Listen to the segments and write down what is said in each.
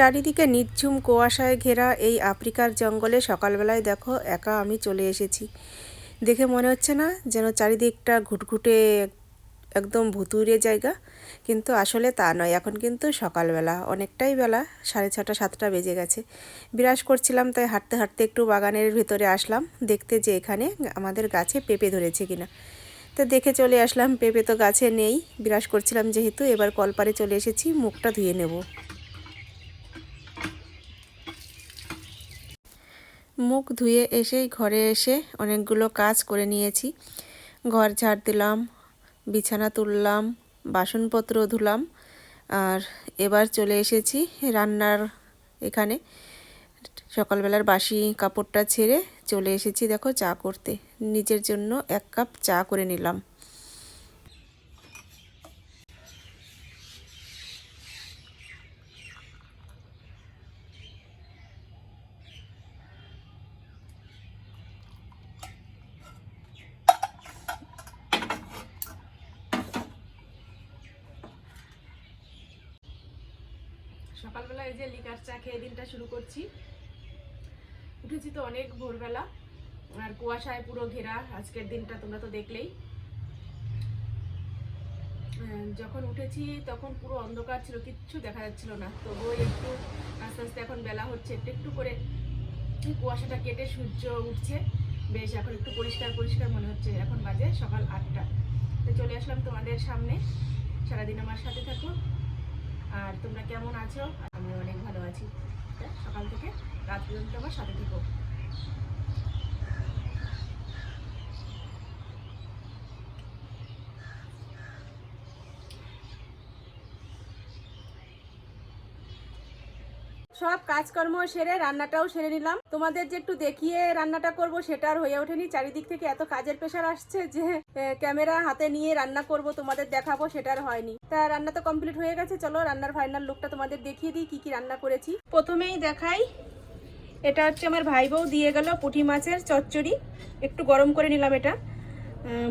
চারিদিকে নিঝুম কুয়াশায় ঘেরা এই আফ্রিকার জঙ্গলে সকালবেলায় দেখো একা আমি চলে এসেছি। দেখে মনে হচ্ছে না যেন চারিদিকটা ঘুটঘুটে একদম ভুতুরে জায়গা। কিন্তু আসলে তা নয়, এখন কিন্তু সকালবেলা। অনেকটাই বেলা, সাড়ে ছটা, সাতটা বেজে গেছে। বিরাজ করছিলাম, তাই হাঁটতে হাঁটতে একটু বাগানের ভেতরে আসলাম। দেখতে যে এখানে আমাদের গাছে পেঁপে ধরেছে কিনা। তো দেখে চলে আসলাম, পেঁপে তো গাছে নেই। বিরাজ করছিলাম যেহেতু, এবার কলপারে চলে এসেছি, মুখটা ধুয়ে নেব। মুখ ধুয়ে এসেই ঘরে এসে অনেকগুলো কাজ করে নিয়েছি। ঘর ঝাড় দিলাম, বিছানা তুললাম, বাসনপত্র ধুলাম, আর এবার চলে এসেছি রান্নার এখানে। সকালবেলার বাসি কাপড়টা ছেড়ে চলে এসেছি দেখো চা করতে। নিজের জন্য এক কাপ চা করে নিলাম। সকালবেলা এই যে লিকার চা খেয়ে দিনটা শুরু করছি। উঠেছি তো অনেক ভোরবেলা, আর কুয়াশায় পুরো ঘেরা আজকের দিনটা তোমরা তো দেখলেই। যখন উঠেছি তখন পুরো অন্ধকার ছিল, কিচ্ছু দেখা যাচ্ছিল না। তবুও একটু আস্তে আস্তে এখন বেলা হচ্ছে, একটু একটু করে কুয়াশাটা কেটে সূর্য উঠছে। বেশ, এখন একটু পরিষ্কার পরিষ্কার মনে হচ্ছে। এখন বাজে সকাল আটটা। তো চলে আসলাম তোমাদের সামনে। সারাদিন আমার সাথে থাকো। আর তোমরা কেমন আছো? আমি অনেক ভালো আছি। সকাল থেকে রাত পর্যন্ত আমার সাথে থেকো। সব কাজকর্ম সেরে রান্নাটাও সেরে নিলাম। তোমাদের যে একটু দেখিয়ে রান্নাটা করব সেটা আর হয়ে ওঠেনি। চারিদিক থেকে এত কাজের প্রেশার আসছে যে ক্যামেরা হাতে নিয়ে রান্না করব, তোমাদের দেখাবো, সেটা আর হয়নি। তা রান্না তো কমপ্লিট হয়ে গেছে, চলো রান্নার ফাইনাল লুকটা তোমাদের দেখিয়ে দিই, কি কি রান্না করেছি। প্রথমেই দেখাই, এটা হচ্ছে আমার ভাই বউ দিয়ে গেল পুঁটি মাছের চচ্চড়ি। একটু গরম করে নিলাম এটা।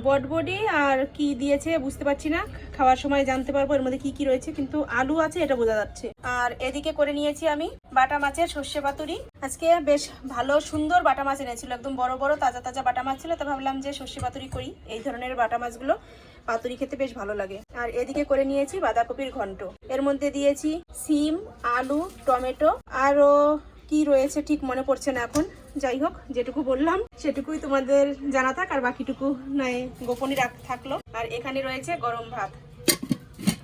বটবডি আর কি দিয়েছে বুঝতে পারছি না। খাওয়ার সময় জানতে পারব এর মধ্যে কি কি রয়েছে, কিন্তু আলু আছে, এটা বোঝা যাচ্ছে। আর এদিকে করে নিয়েছি আমি বাটা মাছের সর্ষে পাতুরি। আজকে বেশ ভালো, সুন্দর বাটা মাছ এনেছিল, একদম বড় বড়, তাজা তাজা বাটা মাছ ছিল, তো ভাবলাম যে সর্ষে পাতুরি করি। এই ধরনের বাটা মাছগুলো পাতুরি খেতে বেশ ভালো লাগে। আর এদিকে করে নিয়েছি বাঁধাকপির ঘন্ট। এর মধ্যে দিয়েছি সিম, আলু, টমেটো, আরও কি রয়েছে ঠিক মনে পড়ছে না এখন। যাই হোক, যেটুকু বললাম, সেটুকুই তোমাদের জানা থাক, আর বাকিটুকু নয়, গোপনই রাখ থাকল। আর এখানে রয়েছে গরম ভাত।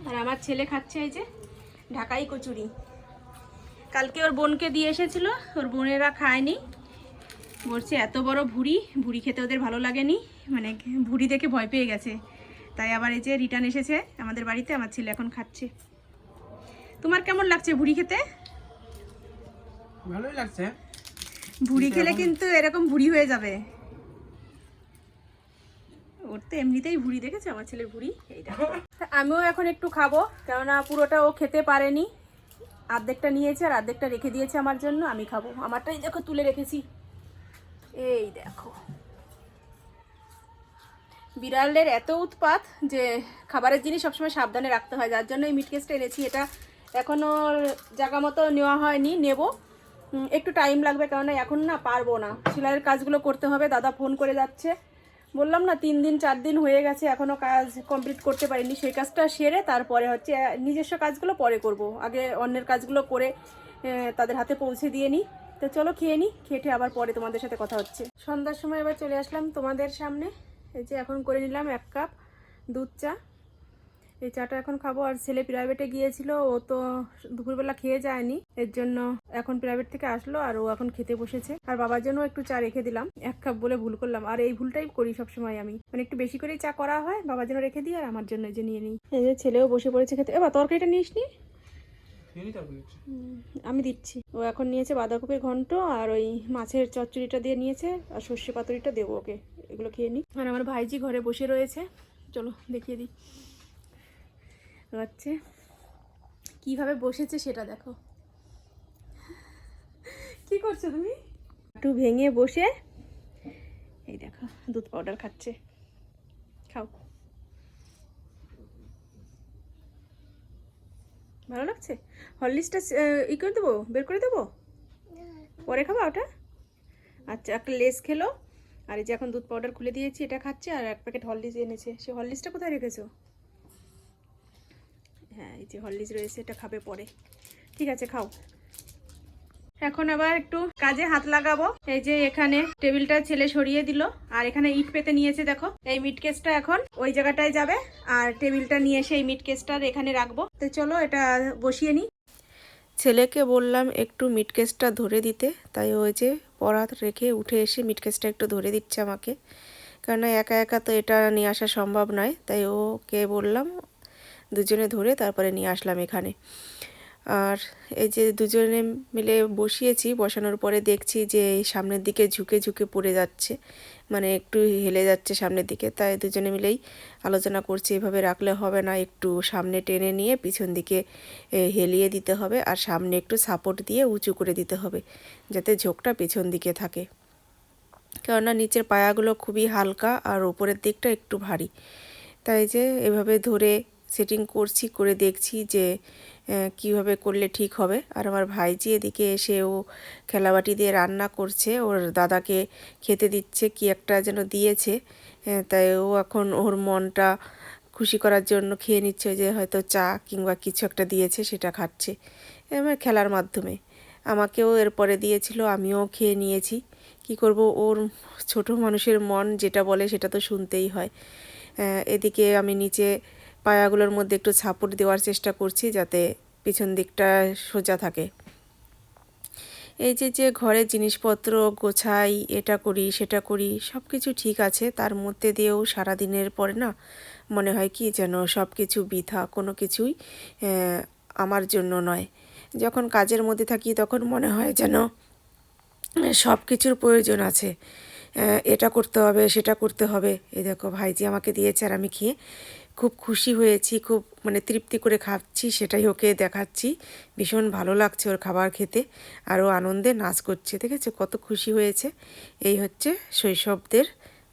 আর আমার ছেলে খাচ্ছে এই যে ঢাকাই কচুরি। কালকে ওর বোনকে দিয়ে এসেছিল, ওর বোনেরা খায়নি। বলছে, এত বড় ভুড়ি ভুড়ি খেতে ওদের ভালো লাগেনি। মানে ভুড়ি দেখে ভয় পেয়ে গেছে। তাই আবার এই যে রিটার্ন এসেছে আমাদের বাড়িতে, আমার ছেলে এখন খাচ্ছে। তোমার কেমন লাগছে ভুড়ি খেতে? ভালোই লাগছে। ভুড়ি খেলে কিন্তু এরকম ভুড়ি হয়ে যাবে। ওর তো এমনিতেই ভুড়ি দেখেছে আমার ছেলের ভুড়ি এইটা। আমিও এখন একটু খাব কেননা পুরোটা ও খেতে পারেনি। অর্ধেকটা নিয়েছে আর অর্ধেকটা রেখে দিয়েছে আমার জন্য আমি খাব। আমারটাই দেখো তুলে রেখেছি। এই দেখো। বিড়ালের এত উৎপাত যে খাবারের জিনিস সবসময় সাবধানে রাখতে হয় যার জন্য এই মিট কেসটা এনেছি। এটা এখনও জায়গা মতো নেওয়া হয়নি নেব। একটু টাইম লাগবে কেননা এখন না পারব না। সেলাইয়ের কাজগুলো করতে হবে, দাদা ফোন করে যাচ্ছে। বললাম না, তিন দিন, চার দিন হয়ে গেছে এখনও কাজ কমপ্লিট করতে পারিনি। সেই কাজটা সেরে তারপরে হচ্ছে নিজস্ব কাজগুলো পরে করব। আগে অন্যের কাজগুলো করে তাদের হাতে পৌঁছে দিয়ে নিই। তো চলো খেয়ে নিই, খেটে আবার পরে তোমাদের সাথে কথা হচ্ছে। সন্ধ্যার সময় এবার চলে আসলাম তোমাদের সামনে। এই যে এখন করে নিলাম এক কাপ দুধ চা। এই চাটা এখন খাব। আর ছেলে প্রাইভেটে গিয়েছিল ও তো দুপুরবেলা খেয়ে যায়নি। এর জন্য এখন প্রাইভেট থেকে আসলো আর ও এখন খেতে বসেছে। আর বাবার জন্য একটু চা রেখে দিলাম। এক কাপ বলে ভুল করলাম। আর এই ভুলটাই করি সবসময় আমি। মানে একটু বেশি করেই চা করা হয় বাবার জন্য রেখে দিই আর আমার জন্য যে নিয়ে নিই। এই যে ছেলেও বসে পড়েছে খেতে। এবার তরকারিটা নিস নি? আমি দিচ্ছি। ও এখন নিয়েছে বাঁধাকপির ঘন্ট আর ওই মাছের চচ্চড়িটা দিয়ে নিয়েছে আর সর্ষে পাতুরিটা দেবো ওকে। এগুলো খেয়ে নিই আর আমার ভাইজি ঘরে বসে রয়েছে। চলো দেখিয়ে দিই। হচ্ছে কীভাবে বসেছে সেটা দেখো। কি করছ তুমি? একটু ভেঙে বসে এই দেখো, দুধ পাউডার খাচ্ছে। খাও। ভালো লাগছে? হরলিক্সটা ই করে দেবো, বের করে দেবো? পরে খাবা ওটা? আচ্ছা একটা লেস খেলো। আর এই যে এখন দুধ পাউডার খুলে দিয়েছি, এটা খাচ্ছে, আর এক প্যাকেট হরলিক্স এনেছে। সে হরলিক্সটা কোথায় রেখেছো? হ্যাঁ এই যে হরলিক্স রয়েছে, এটা খাবে পরে। ঠিক আছে, খাও। এখন আবার একটু কাজে হাত লাগাবো। এই যে এখানে টেবিলটা ছেলে সরিয়ে দিল, আর এখানে ইট পেতে নিয়েছে, দেখো। এই মিট কেসটা এখন ওই জায়গাটায় যাবে, আর টেবিলটা নিয়ে এসে এই মিট কেসটার এখানে রাখব। তো চলো, এটা বসিয়ে নিই ছেলেকে বললাম একটু মিট কেসটা ধরে দিতে, তাই ওই যে পরাত রেখে উঠে এসে মিট কেসটা একটু ধরে দিচ্ছে আমাকে। কারণ একা একা তো এটা নিয়ে আসা সম্ভব নয়, তাই ওকে বললাম দুজনে ধরে তারপরে নিয়ে আসলাম এখানে। আর এই যে দুজনে মিলে বসিয়েছি, বসানোর পরে দেখছি যে সামনের দিকে ঝুঁকে ঝুঁকে পড়ে যাচ্ছে মানে একটু হেলে যাচ্ছে সামনের দিকে। তাই দুজনে মিলেই আলোচনা করছি, এভাবে রাখলে হবে না, একটু সামনে টেনে নিয়ে পিছন দিকে হেলিয়ে দিতে হবে আর সামনে একটু সাপোর্ট দিয়ে উঁচু করে দিতে হবে, যাতে ঝোঁকটা পিছন দিকে থাকে। কেননা নিচের পায়াগুলো খুবই হালকা আর ওপরের দিকটা একটু ভারী। তাই যে এভাবে ধরে সেটিং করছি, করে দেখছি যে কীভাবে করলে ঠিক হবে। আর আমার ভাইজি এদিকে এসে ও খেলাবাটি দিয়ে রান্না করছে। ওর দাদাকে খেতে দিচ্ছে, কি একটা যেন দিয়েছে। তাই ও এখন ওর মনটা খুশি করার জন্য খেয়ে নিচ্ছে যে, হয়তো চা কিংবা কিছু একটা দিয়েছে, সেটা খাচ্ছে। এবার খেলার মাধ্যমে। আমাকেও এরপরে দিয়েছিল, আমিও খেয়ে নিয়েছি। কি করব, ওর ছোট মানুষের মন যেটা বলে সেটা তো শুনতেই হয়। এদিকে আমি নিচে পায়াগুলোর মধ্যে একটু ছাপড় দেওয়ার চেষ্টা করছি যাতে পিছন দিকটা সোজা থাকে। এই যে যে ঘরের জিনিসপত্র গোছাই, এটা করি, সেটা করি সব কিছু ঠিক আছে। তার মধ্যে দিয়েও সারা দিনের পরে না মনে হয় কি যেন সব কিছু বৃথা, কোনো কিছুই আমার জন্য নয়। যখন কাজের মধ্যে থাকি তখন মনে হয় যেন সব কিছুর প্রয়োজন আছে। এটা করতে হবে, সেটা করতে হবে। এই দেখো, ভাইজি আমাকে দিয়েছে আর আমি খেয়ে খুব খুশি হয়েছি, খুব মানে তৃপ্তি করে খাচ্ছি, সেটাই ওকে দেখাচ্ছি। ভীষণ ভালো লাগছে ওর খাবার খেতে, আর ও আনন্দে নাচ করছে, দেখেছ? কত খুশি হয়েছে। এই হচ্ছে শৈশবদের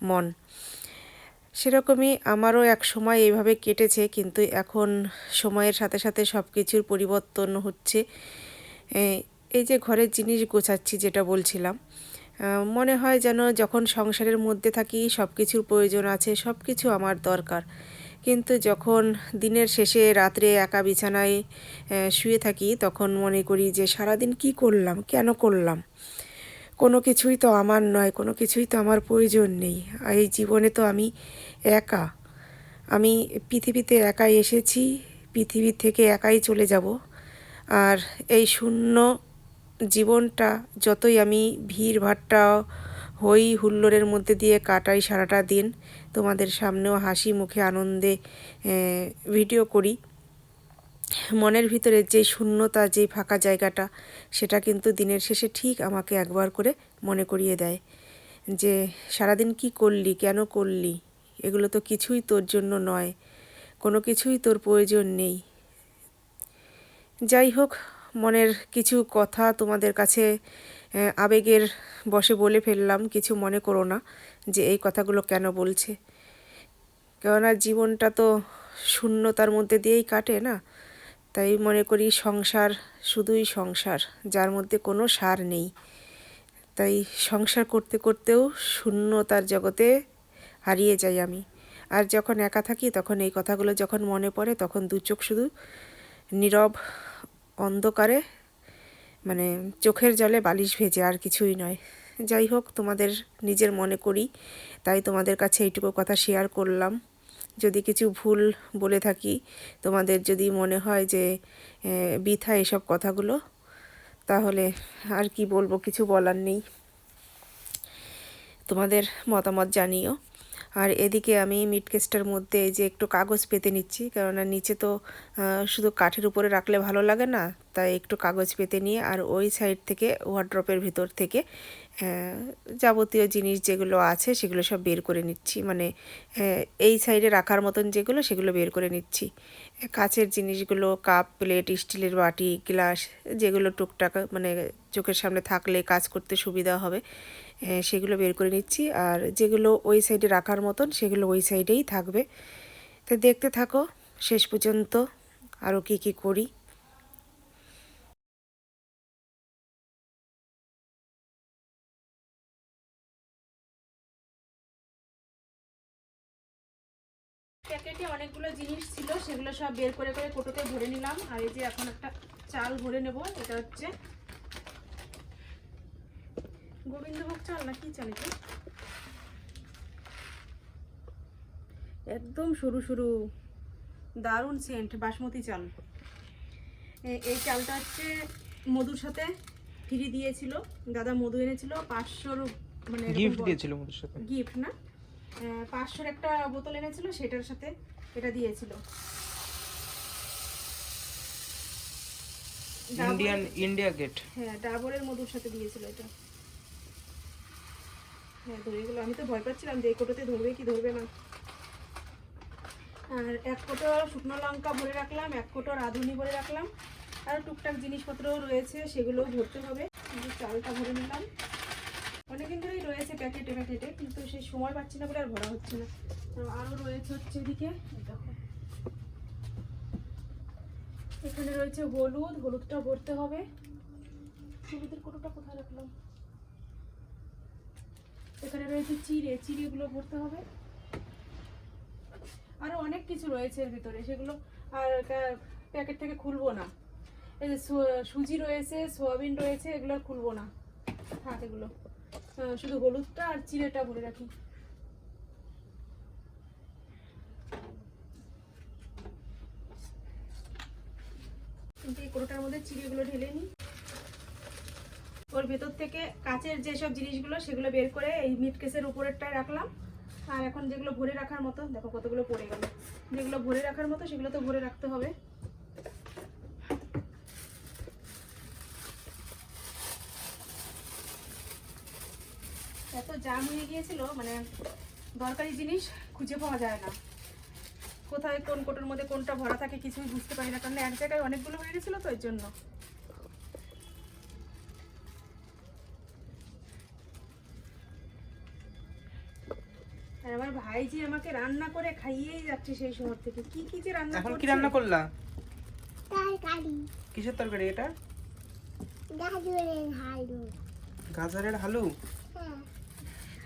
মন। সেরকমই আমারও এক সময় এইভাবে কেটেছে, কিন্তু এখন সময়ের সাথে সাথে সব কিছুর পরিবর্তন হচ্ছে। এই যে ঘরের জিনিস গোছাচ্ছি, যেটা বলছিলাম মনে হয় যেন যখন সংসারের মধ্যে থাকি সব কিছুর প্রয়োজন আছে সব কিছু আমার দরকার। কিন্তু যখন দিনের শেষে রাত্রে একা বিছানায় শুয়ে থাকি, তখন মনে করি যে সারাদিন কি করলাম, কেন করলাম? কোনো কিছুই তো আমার নয়, কোনো কিছুই তো আমার প্রয়োজন নেই। এই জীবনে তো আমি একা। আমি পৃথিবীতে একাই এসেছি, পৃথিবী থেকে একাই চলে যাব। আর এই শূন্য জীবনটা যতই আমি ভিড় ভাট্টা হই হুল্লোড়ের মধ্যে দিয়ে কাটাই সারাটা দিন, তোমাদের সামনেও হাসি মুখে আনন্দে ভিডিও করি। মনের ভিতরে যে শূন্যতা, যে ফাঁকা জায়গাটা, সেটা কিন্তু দিনের শেষে ঠিক আমাকে একবার করে মনে করিয়ে দেয় যে সারাদিন কি করলি, কেন করলি? এগুলো তো কিছুই তোর জন্য নয়, কোনো কিছুই তোর প্রয়োজন নেই। যাই হোক মনের কিছু কথা তোমাদের কাছে আবেগের বসে বলে ফেললাম, কিছু মনে করো না যে এই কথাগুলো কেন বলছে। কেননা জীবনটা তো শূন্যতার মধ্যে দিয়েই কাটে না। তাই মনে করি সংসার শুধুই সংসার, যার মধ্যে কোনো সার নেই। তাই সংসার করতে করতেও শূন্যতার জগতে হারিয়ে যাই আমি। আর যখন একা থাকি, তখন এই কথাগুলো যখন মনে পড়ে, তখন দু চোখ শুধু নীরব অন্ধকারে মানে চোখের জলে বালিশ ভেজে আর কিছুই নয়। যাই হোক, তোমাদের নিজের মনে করি, তাই তোমাদের কাছে এইটুকু কথা শেয়ার করলাম। যদি কিছু ভুল বলে থাকি, তোমাদের যদি মনে হয় যে বৃথা এসব কথাগুলো, তাহলে আর কি বলব, কিছু বলার নেই। তোমাদের মতামত জানিও। আর এদিকে আমি মিট কেসটার মধ্যে এই যে একটু কাগজ পেতে নিচ্ছি, কেননা নিচে তো শুধু কাঠের উপরে রাখলে ভালো লাগে না, তাই একটু কাগজ পেতে নিয়ে আর ওই সাইড থেকে ওয়ার্ড্রপের ভিতর থেকে যাবতীয় জিনিস যেগুলো আছে সেগুলো সব বের করে নিচ্ছি। মানে এই সাইডে রাখার মতন যেগুলো সেগুলো বের করে নিচ্ছি। কাচের জিনিসগুলো, কাপ, প্লেট, স্টিলের বাটি, গ্লাস, যেগুলো টুকটাক মানে চোখের সামনে থাকলে কাজ করতে সুবিধা হবে সেগুলো বের করে নিচ্ছি। আর যেগুলো ওই সাইডে রাখার মতন সেগুলো ওই সাইডেই থাকবে। তো দেখতে থাকো, শেষ পর্যন্ত আরও কী কী করি। সব বের করে করে কোটোতে ভরে নিলাম। আর এই যে এখন একটা চাল ভরে নেব এটা হচ্ছে গোবিন্দভোগ চাল না কি চাল এটা? একদম সরু সরু দারুণ সেন্ট বাসমতি চাল। এই চালটা হচ্ছে মধুর সাথে ফ্রি দিয়েছিল দাদা মধু এনেছিল পাঁচশোর মানে গিফট দিয়েছিল আমাদের সাথে? গিফট না? পাঁচশোর একটা বোতল এনেছিল সেটার সাথে এটা দিয়েছিল। ইন্ডিয়ান ইন্ডিয়া গেট হ্যাঁ ডাবরের মধুর সাথে দিয়েছিল এটা। হ্যাঁ ধরে গেলো। আমি তো ভয় পাচ্ছিলাম যে এই কোটোতে ধরবে কি ধরবে না। আর এক কোটো শুকনো লঙ্কা ভরে রাখলাম এক কোটো রাঁধুনি ভরে রাখলাম। আর টুকটাক জিনিসপত্রও রয়েছে সেগুলোও ভরতে হবে। চালটা ভরে নিলাম। অনেকদিন ধরেই রয়েছে প্যাকেটে প্যাকেটে কিন্তু সেই সময় পাচ্ছি না বলে আর ভরা হচ্ছে না। আর আরও রয়েছে হচ্ছে এদিকে। দেখো। এখানে রয়েছে হলুদ, হলুদটা ভরতে হবে। হলুদের কোটোটা কোথায় রাখলাম? এখানে রয়েছে চিড়ে, চিড়েগুলো ভরতে হবে। আরও অনেক কিছু রয়েছে এর ভিতরে, সেগুলো আর প্যাকেট থেকে খুলবো না। এই যে সুজি রয়েছে, সোয়াবিন রয়েছে, এগুলো খুলবো না। থাক এগুলো। শুধু হলুদটা আর চিড়েটা ভরে রাখি। কিন্তু এই কোটোটার মধ্যে চিড়েগুলো ঢেলে নিই। ওর ভেতর থেকে কাচের যেসব জিনিসগুলো, সেগুলো বের করে এই মিট কেসের উপরেরটায় রাখলাম। আর এখন যেগুলো ভরে রাখার মতো, দেখো কতগুলো পড়ে গেল। যেগুলো ভরে রাখার মতো, সেগুলো তো ভরে রাখতে হবে। এত জাম হয়ে গিয়েছিল মানে দরকারি জিনিস খুঁজে পাওয়া যায় না। কোথায় কোন কোটোর মধ্যে কোনটা ভরা থাকে কিছুই বুঝতে পারি না কারণ এক জায়গায় অনেকগুলো হয়ে গেছিল তো এর জন্য। আর আমার ভাই যে আমাকে রান্না করে খাইয়েই যাচ্ছে সেই শহর থেকে। কি কি যে রান্না এখন কি? রান্না করলা? তরকারি। কিসের তরকারি এটা? গাজরের হালু। গাজরের হালু? হ্যাঁ।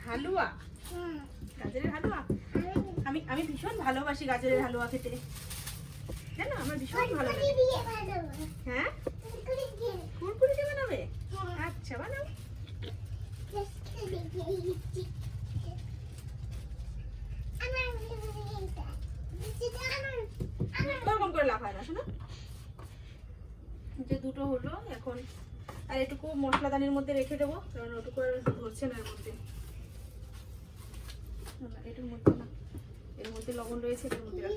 হালুয়া? হ্যাঁ গাজরের হালুয়া? আমি আমি ভীষণ ভালোবাসি গাজরের হালুয়া খেতে। জানো আমার ভীষণ ভালো হ্যাঁ? কুরকুরি দিয়ে। বানাবে? হ্যাঁ। আচ্ছা বানাও। ওরকম করে লাফায় না শোনো। যে দুটো হলো এখন আর এটুকু মশলাদানির মধ্যে রেখে দেবো কারণ ওটুকু আর ধরছে না এর মধ্যে। না, মধ্যে না। এর মধ্যে লবণ রয়েছে এটার মধ্যে।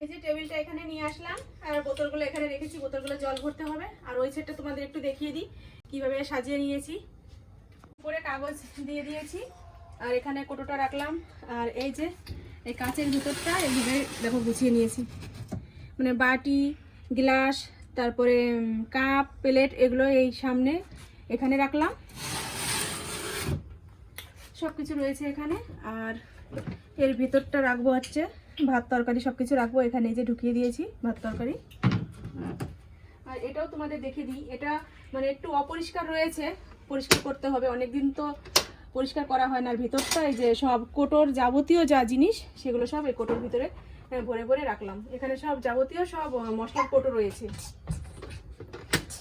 এই যে টেবিলটা এখানে নিয়ে আসলাম, আর বোতলগুলো এখানে রেখেছি, বোতলগুলো জল ভরতে হবে আর ওই সেটটা তোমাদের একটু দেখিয়ে দিই, কীভাবে সাজিয়ে নিয়েছি উপরে কাগজ দিয়ে দিয়েছি। আর এখানে কোটোটা রাখলাম। আর এই যে, এই কাঁচের ভিতরটা এইভাবে দেখো গুছিয়ে নিয়েছি। মানে বাটি, গ্লাস, তারপরে কাপ, প্লেট, এগুলো এই সামনে এখানে রাখলাম। সব কিছু রয়েছে এখানে। আর এর ভিতরটা রাখব হচ্ছে ভাত তরকারি সব কিছু রাখব। এখানে যে ঢুকিয়ে দিয়েছি ভাত তরকারি। আর এটাও তোমাদের দেখে দিই। এটা মানে একটু অপরিষ্কার রয়েছে পরিষ্কার করতে হবে। অনেকদিন তো পরিষ্কার করা হয় না। আর ভিতরটা এই যে সব কোটোর যাবতীয় যা জিনিস, সেগুলো সব এই কোটোর ভিতরে ভরে ভরে রাখলাম। এখানে সব যাবতীয় সব মশলার কোটো রয়েছে।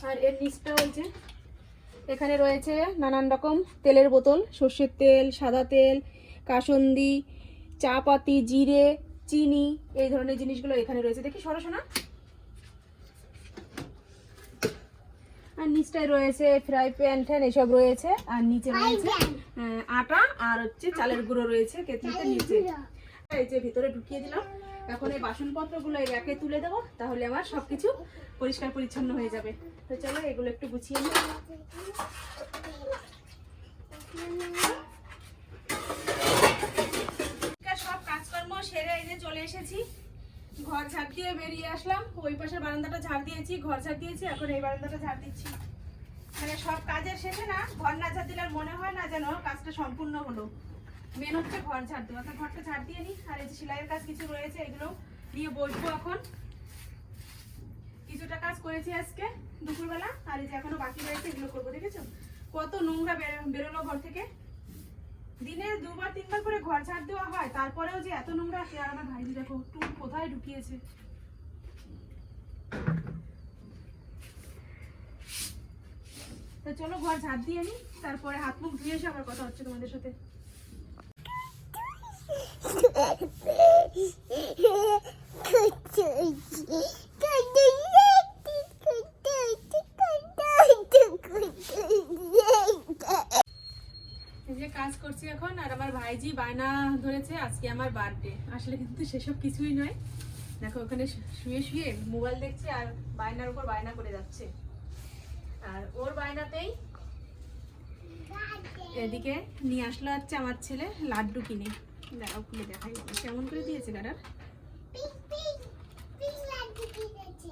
আর এর নিচটা যে, এখানে রয়েছে নানান রকম তেলের বোতল, সর্ষের তেল, সাদা তেল, কাসন্দি, চা পাতি, জিরে, চিনি, এই ধরনের জিনিসগুলো এখানে রয়েছে। দেখি সরাসনা আর নিচটায় রয়েছে ফ্রাই প্যান ট্যান এসব রয়েছে। আর নিচে রয়েছে আটা আর হচ্ছে চালের গুঁড়ো রয়েছে কেতলিতে নিচে। এই যে ভিতরে ঢুকিয়ে দিলাম। এখন এই বাসনপত্রগুলো এই র্যাকে তুলে দেবো তাহলে আমার সবকিছু পরিষ্কার পরিচ্ছন্ন হয়ে যাবে। তো চলো এগুলো একটু গুছিয়ে নিই। সব কাজকর্ম সেরে এই যে চলে এসেছি। ঘর ঝাড় দিয়ে বেরিয়ে আসলাম। ওই পাশের বারান্দাটা ঝাড় দিয়েছি, ঘর ঝাড় দিয়েছি, এখন এই বারান্দাটা ঝাড় দিচ্ছি। মানে সব কাজের শেষে না, ঘর না ঝাড় দিলে মনে হয় না যেন কাজটা সম্পূর্ণ হলো। মেন হচ্ছে ঘর ঝাড় দেওয়া। তো ঘরটা ঝাড় দিয়ে নিই। আর এই যে সেলাইয়ের কাজ কিছু রয়েছে, এগুলো নিয়ে বসবো এখন। কিছুটা কাজ করেছি আজকে দুপুরবেলা। আর এই যে এখনও বাকি রয়েছে, এগুলো করব, দেখেছ? কত নোংরা বেরোলো ঘর থেকে। তিনবার করে ঘর ঝাড় দেওয়া হয়, তারপরেও যে এত নোংরা আসে আর আমার ভাইজি দেখো টুল কোথায় ঢুকিয়েছে। তো চলো ঘর ঝাড় দিয়ে নি, তারপরে হাত মুখ ধুয়ে এসে আবার কথা হচ্ছে তোমাদের সাথে। যে কাজ করছি এখন, আর আমার ভাইজি বায়না ধরেছে, আজকে আমার বার্থডে আসলে কিন্তু সেসব কিছুই নয়। দেখো, ওখানে শুয়ে শুয়ে মোবাইল দেখছে আর বায়নার উপর বায়না করে যাচ্ছে। আর ওর বায়নাতেই এদিকে নিয়ে আসলো হচ্ছে আমার ছেলে, লাড্ডু কিনে। দাঁড়াও, খুলে দেখাই। কেমন করে দিয়েছে দাঁড়ার পিং পিং পিং লাগছে কি আছে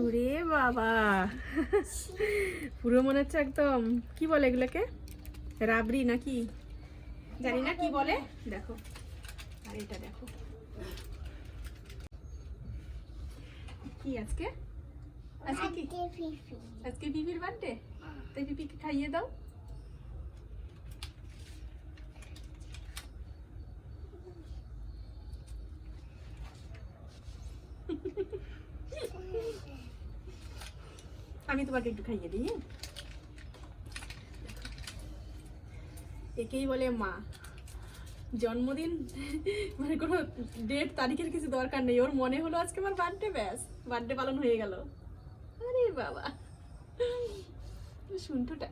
ওরে বাবা। পুরো মনে হচ্ছে একদম কি বলে এগুলোকে? রাবড়ি নাকি? জানি না কি বলে। দেখো। আর এটা দেখো। কি আজকে? আজকে কি? আজকে বিবির বার্থডে তাই বিবিকে খাইয়ে দাও। আমি তোমাকে একটু খাইয়ে দিই? একেই বলে মা। জন্মদিন মানে কোনো ডেট তারিখের কিছু দরকার নেই। ওর মনে হলো আজকে আমার বার্থডে ব্যাস। বার্থডে পালন হয়ে গেল। আরে বাবা। শুনটুটা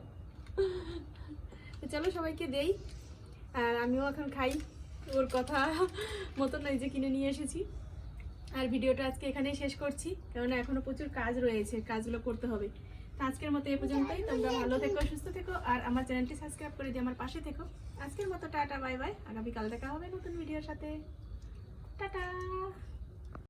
তো চলো সবাইকে দেই। আর আমিও এখন খাই। ওর কথা মতন এই যে কিনে নিয়ে এসেছি। আর ভিডিওটা আজকে এখানেই শেষ করছি, কেননা এখনও প্রচুর কাজ রয়েছে, কাজগুলো করতে হবে। তো আজকের মতো এ পর্যন্তই, তোমরা ভালো থেকো, সুস্থ থেকো, আর আমার চ্যানেলটি সাবস্ক্রাইব করে দিয়ে আমার পাশে থেকো। আজকের মতো টাটা, বাই বাই, আগামীকাল দেখা হবে নতুন ভিডিওর সাথে। টাটা!